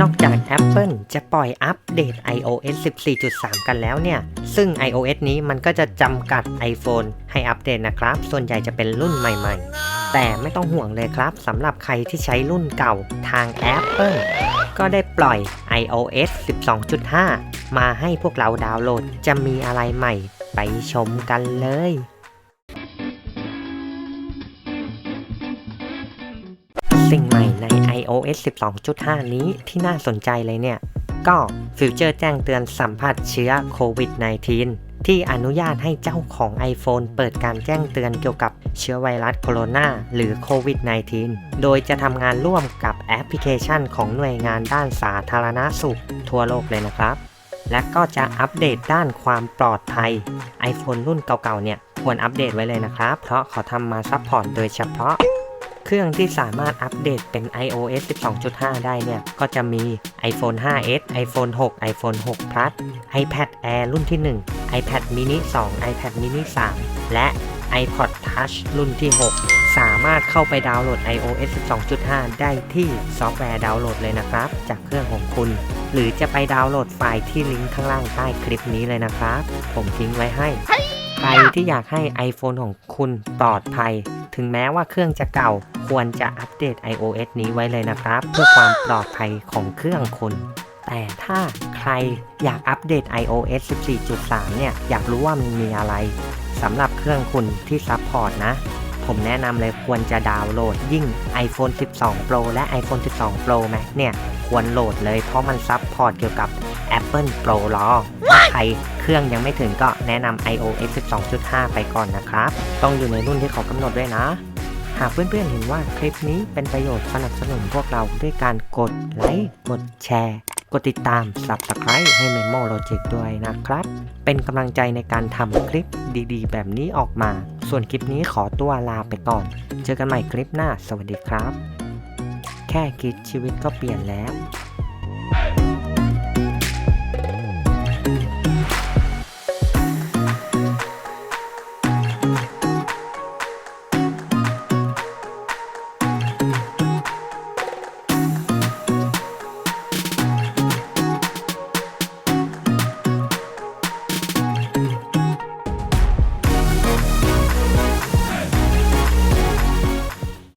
นอกจาก Apple จะปล่อยอัปเดต iOS 14.3 กันแล้วเนี่ย ซึ่ง iOS นี้มันก็จะจำกัด iPhone ให้อัปเดตนะครับ ส่วนใหญ่จะเป็นรุ่นใหม่ๆ แต่ไม่ต้องห่วงเลยครับสำหรับใครที่ใช้รุ่นเก่าทาง Apple ก็ได้ปล่อย iOS 12.5 มาให้พวกเราดาวน์โหลด จะมีอะไรใหม่ไปชมกันเลย สิ่งใหม่ใน iOS 12.5 นี้ที่น่าสนใจเลยเนี่ย ก็ฟิวเจอร์แจ้งเตือนสัมผัสเชื้อโควิด -19 ที่อนุญาตให้เจ้าของ iPhone เปิดการแจ้งเตือนเกี่ยวกับเชื้อไวรัสโคโรนาหรือโควิด -19 โดยจะทำงานร่วมกับแอปพลิเคชันของหน่วยงานด้านสาธารณสุขทั่วโลกเลยนะครับ และก็จะอัปเดตด้านความปลอดภัย iPhone รุ่นเก่าๆเนี่ยควรอัปเดตไว้เลยนะครับ เพราะเขาทำมาซัพพอร์ตโดยเฉพาะ เครื่องที่สามารถอัปเดตเป็น iOS 12.5 ได้เนี่ย ก็จะมี iPhone 5s iPhone 6 iPhone 6 Plus iPad Air รุ่นที่ 1 iPad mini 2 iPad mini 3 และ iPod Touch รุ่นที่ 6 สามารถเข้าไปดาวน์โหลด iOS 12.5 ได้ที่ซอฟต์แวร์ดาวน์โหลดเลยนะครับ จากเครื่องของคุณ หรือจะไปดาวน์โหลดไฟล์ที่ลิงก์ข้างล่างใต้คลิปนี้เลยนะครับ ผมทิ้งไว้ให้ ใครที่อยากให้ iPhone ของคุณปลอดภัย ถึงแม้ว่าเครื่องจะเก่า ควรจะอัปเดต iOS นี้ไว้เลยนะครับ เพื่อความปลอดภัยของเครื่องคุณแต่ถ้าใครอยากอัปเดต iOS 14.3 เนี่ย อยากรู้ว่ามันมีอะไรสำหรับเครื่องคุณที่ซัพพอร์ตนะ ผมแนะนำเลยควรจะดาวน์โหลดยิ่ง iPhone 12 Pro และ iPhone 12 Pro Max เนี่ย ควรโหลดเลยเพราะมันซัพพอร์ตเกี่ยวกับ Apple Pro รอถ้าใครเครื่องยังไม่ถึงก็แนะนำ iOS 12.5 ไปก่อนนะครับ ต้องอยู่ในรุ่นที่เขากำหนดด้วยนะ หากเพื่อนๆเห็นว่าคลิปนี้เป็นประโยชน์สนับสนุนพวกเราด้วยการกดไลค์ กดแชร์ กดติดตาม Subscribe ให้ Memo Logic ด้วยนะครับ เป็นกำลังใจในการทำคลิปดีๆ แบบนี้ออกมา ส่วนคลิปนี้ขอตัวลาไปก่อน เจอกันใหม่คลิปหน้า สวัสดีครับ แค่คิดชีวิตก็เปลี่ยนแล้ว